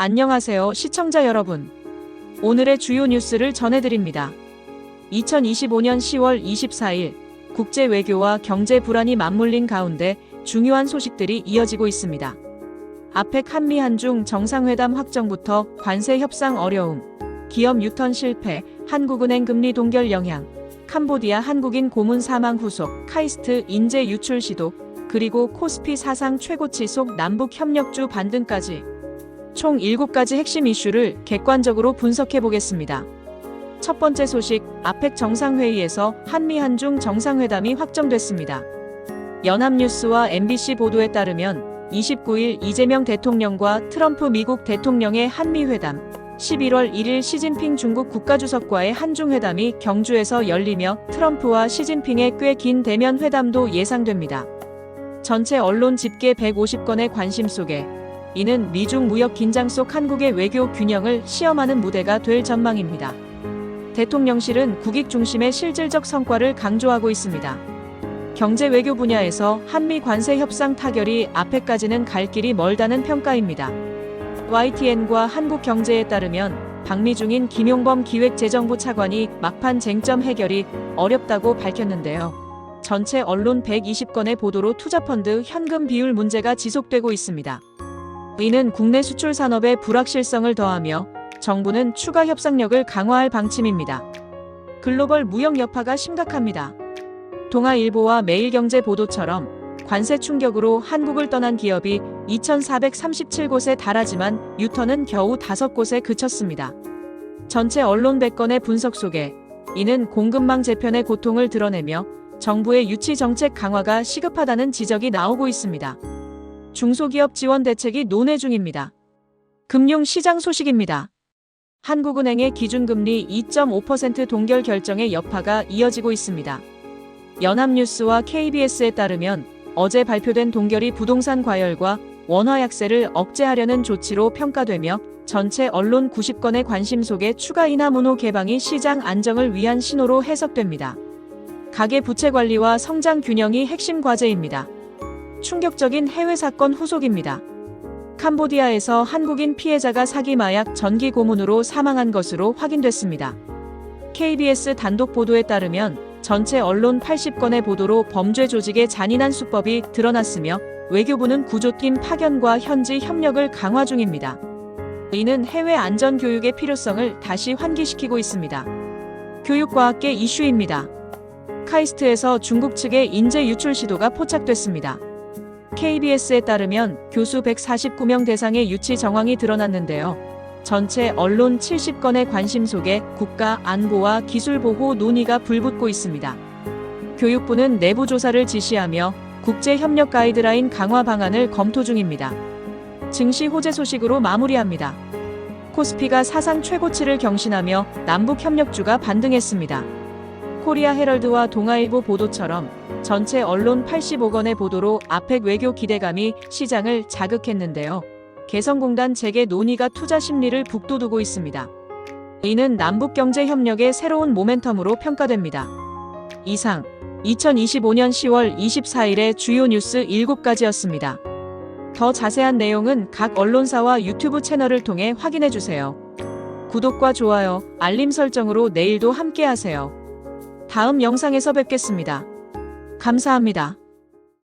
안녕하세요, 시청자 여러분. 오늘의 주요 뉴스를 전해드립니다. 2025년 10월 24일 국제 외교와 경제 불안이 맞물린 가운데 중요한 소식들이 이어지고 있습니다. 아펙 한미 한중 정상회담 확정부터 관세 협상 어려움, 기업 유턴 실패, 한국은행 금리 동결 영향, 캄보디아 한국인 고문 사망 후속, 카이스트 인재 유출 시도, 그리고 코스피 사상 최고치 속 남북 협력주 반등까지 총 7가지 핵심 이슈를 객관적으로 분석해 보겠습니다. 첫 번째 소식, 아펙 정상회의에서 한미 한중 정상회담이 확정됐습니다. 연합뉴스와 MBC 보도에 따르면 29일 이재명 대통령과 트럼프 미국 대통령의 한미회담, 11월 1일 시진핑 중국 국가주석과의 한중회담이 경주에서 열리며 트럼프와 시진핑의 꽤 긴 대면 회담도 예상됩니다. 전체 언론 집계 150건의 관심 속에 이는 미중 무역 긴장 속 한국의 외교 균형을 시험하는 무대가 될 전망입니다. 대통령실은 국익 중심의 실질적 성과를 강조하고 있습니다. 경제 외교 분야에서 한미 관세 협상 타결이 앞에까지는 갈 길이 멀다는 평가입니다. YTN과 한국 경제에 따르면 방미 중인 김용범 기획재정부 차관이 막판 쟁점 해결이 어렵다고 밝혔는데요. 전체 언론 120건의 보도로 투자펀드 현금 비율 문제가 지속되고 있습니다. 이는 국내 수출 산업의 불확실성을 더하며 정부는 추가 협상력을 강화할 방침입니다. 글로벌 무역 여파가 심각합니다. 동아일보와 매일경제 보도처럼 관세 충격으로 한국을 떠난 기업이 2,437곳에 달하지만 유턴은 겨우 5곳에 그쳤습니다. 전체 언론 100건의 분석 속에 이는 공급망 재편의 고통을 드러내며 정부의 유치 정책 강화가 시급하다는 지적이 나오고 있습니다. 중소기업 지원 대책이 논의 중입니다. 금융시장 소식입니다. 한국은행의 기준금리 2.5% 동결 결정의 여파가 이어지고 있습니다. 연합뉴스와 KBS에 따르면 어제 발표된 동결이 부동산 과열과 원화 약세를 억제하려는 조치로 평가되며 전체 언론 90건의 관심 속에 추가 인하 문호 개방이 시장 안정을 위한 신호로 해석됩니다. 가계 부채 관리와 성장 균형이 핵심 과제입니다. 충격적인 해외 사건 후속입니다. 캄보디아에서 한국인 피해자가 사기 마약 전기 고문으로 사망한 것으로 확인됐습니다. KBS 단독 보도에 따르면 전체 언론 80건의 보도로 범죄 조직의 잔인한 수법이 드러났으며 외교부는 구조팀 파견과 현지 협력을 강화 중입니다. 이는 해외 안전 교육의 필요성을 다시 환기시키고 있습니다. 교육과학계 이슈입니다. 카이스트에서 중국 측의 인재 유출 시도가 포착됐습니다. KBS에 따르면 교수 149명 대상의 유치 정황이 드러났는데요. 전체 언론 70건의 관심 속에 국가 안보와 기술 보호 논의가 불붙고 있습니다. 교육부는 내부 조사를 지시하며 국제 협력 가이드라인 강화 방안을 검토 중입니다. 증시 호재 소식으로 마무리합니다. 코스피가 사상 최고치를 경신하며 남북 협력주가 반등했습니다. 코리아 헤럴드와 동아일보 보도처럼 전체 언론 85건의 보도로 아펙 외교 기대감이 시장을 자극했는데요. 개성공단 재개 논의가 투자 심리를 북돋우고 있습니다. 이는 남북 경제 협력의 새로운 모멘텀으로 평가됩니다. 이상 2025년 10월 24일의 주요 뉴스 7가지였습니다. 더 자세한 내용은 각 언론사와 유튜브 채널을 통해 확인해 주세요. 구독과 좋아요, 알림 설정으로 내일도 함께 하세요. 다음 영상에서 뵙겠습니다. 감사합니다.